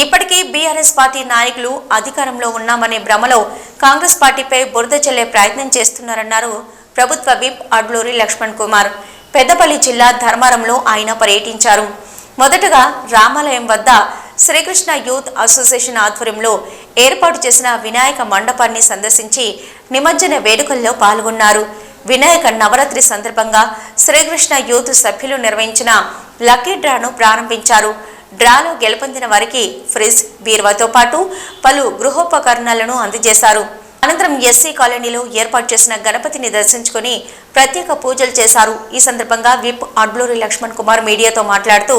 ఇప్పటికీ BRS party నాయకులు అధికారంలో ఉన్నామనే భ్రమలో కాంగ్రెస్ పార్టీపై బురద చెల్లే ప్రయత్నం చేస్తున్నారన్నారు ప్రభుత్వ విప్ అడ్లూరి లక్ష్మణ్ కుమార్. పెద్దపల్లి జిల్లా ధర్మారంలో ఆయన పర్యటించారు. మొదటగా రామాలయం వద్ద శ్రీకృష్ణ యూత్ అసోసియేషన్ ఆధ్వర్యంలో ఏర్పాటు చేసిన వినాయక మండపాన్ని సందర్శించి నిమజ్జన వేడుకల్లో పాల్గొన్నారు. వినాయక నవరాత్రి సందర్భంగా శ్రీకృష్ణ యూత్ సభ్యులు నిర్వహించిన లక్కీ డ్రాను ప్రారంభించారు. డ్రాలో గెలుపొందిన వారికి ఫ్రిజ్ బీర్వాతో పాటు పలు గృహోపకరణాలను అందజేశారు. అనంతరం ఎస్సీ కాలనీలో ఏర్పాటు చేసిన గణపతిని దర్శించుకుని ప్రత్యేక పూజలు చేశారు. ఈ సందర్భంగా విప్ అడ్లూరి లక్ష్మణ్ కుమార్ మీడియాతో మాట్లాడుతూ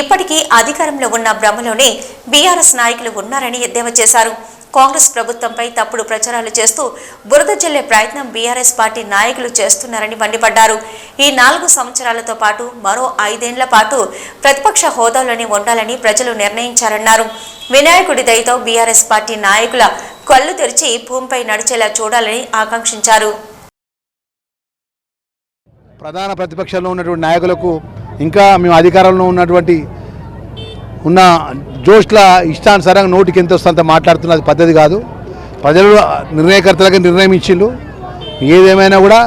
ఇప్పటికీ అధికారంలో ఉన్న భ్రమలోనే బీఆర్ఎస్ నాయకులు ఉన్నారని ఎద్దేవా చేశారు. కాంగ్రెస్ ప్రభుత్వంపై తప్పుడు ప్రచారాలు చేస్తూ బురద జల్లే ప్రయత్నం బీఆర్ఎస్ పార్టీ నాయకులు చేస్తున్నారని మండిపడ్డారు. ఈ నాలుగు సంవత్సరాలతో పాటు మరో ఐదేండ్ల పాటు ప్రతిపక్ష హోదాలోనే ఉండాలని ప్రజలు నిర్ణయించారన్నారు. వినాయకుడి దయతో బీఆర్ఎస్ పార్టీ నాయకుల కళ్ళు తెరిచి భూమిపై నడిచేలా చూడాలని ఆకాంక్షించారు. ప్రధాన ప్రతిపక్షంలో ఉన్నటువంటి నాయకులకు ఇంకా మేము అధికారంలో ఉన్నటువంటి ఉన్న జోష్ల ఇష్టానుసారంగా నోటికి ఎంత వస్తుందంత మాట్లాడుతున్నది పద్ధతి కాదు. ప్రజలు నిర్ణయకర్తలకు నిర్ణయం ఇచ్చిండు ఏదేమైనా కూడా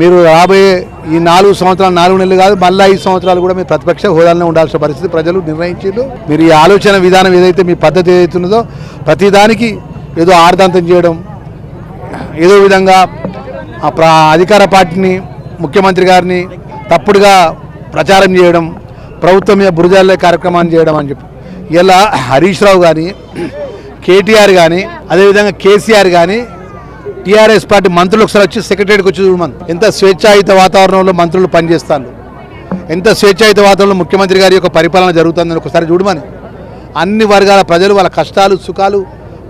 మీరు రాబోయే ఈ నాలుగు సంవత్సరాలు నాలుగు నెలలు కాదు మళ్ళీ ఐదు సంవత్సరాలు కూడా మీరు ప్రతిపక్ష హోదాలోనే ఉండాల్సిన పరిస్థితి ప్రజలు నిర్ణయించారు. మీరు ఈ ఆలోచన విధానం ఏదైతే మీ పద్ధతి ఏదైతున్నదో ప్రతిదానికి ఏదో ఆర్దాంతం చేయడం ఏదో విధంగా అధికార పార్టీని ముఖ్యమంత్రి గారిని తప్పుడుగా ప్రచారం చేయడం ప్రభుత్వం మీద బురజాలే కార్యక్రమాన్ని చేయడం అని చెప్పి. ఇలా హరీష్ రావు కానీ కేటీఆర్ కానీ అదేవిధంగా కేసీఆర్ కానీ టీఆర్ఎస్ పార్టీ మంత్రులు ఒకసారి వచ్చి సెక్రటరీకి వచ్చి చూడమని ఎంత స్వేచ్ఛాయుత వాతావరణంలో మంత్రులు పనిచేస్తాను ఎంత స్వేచ్ఛాయుత వాతావరణంలో ముఖ్యమంత్రి గారి యొక్క పరిపాలన జరుగుతుందని ఒకసారి చూడమని అన్ని వర్గాల ప్రజలు వాళ్ళ కష్టాలు సుఖాలు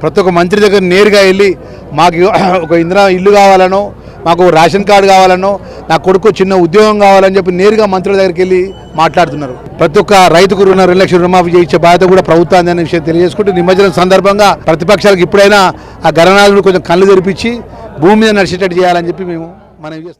ప్రతి ఒక్క మంత్రి దగ్గర నేరుగా వెళ్ళి మాకు ఒక ఇందిరా ఇల్లు కావాలనో మాకు రేషన్ కార్డు కావాలనో నా కొడుకు చిన్న ఉద్యోగం కావాలని చెప్పి నేరుగా మంత్రుల దగ్గరికి వెళ్ళి మాట్లాడుతున్నారు. ప్రతి ఒక్క రైతుకు రుణ రెండు లక్షల రుణమాఫీ చేయించే బాధ్యత కూడా ప్రభుత్వాన్ని అనే విషయం తెలియజేసుకుంటూ నిమజ్జనం సందర్భంగా ప్రతిపక్షాలకు ఇప్పుడైనా ఆ గణనాథుడు కొంచెం కళ్ళు తెరిపించి భూమి మీద నడిచేటట్టు చేయాలని చెప్పి మేము మనం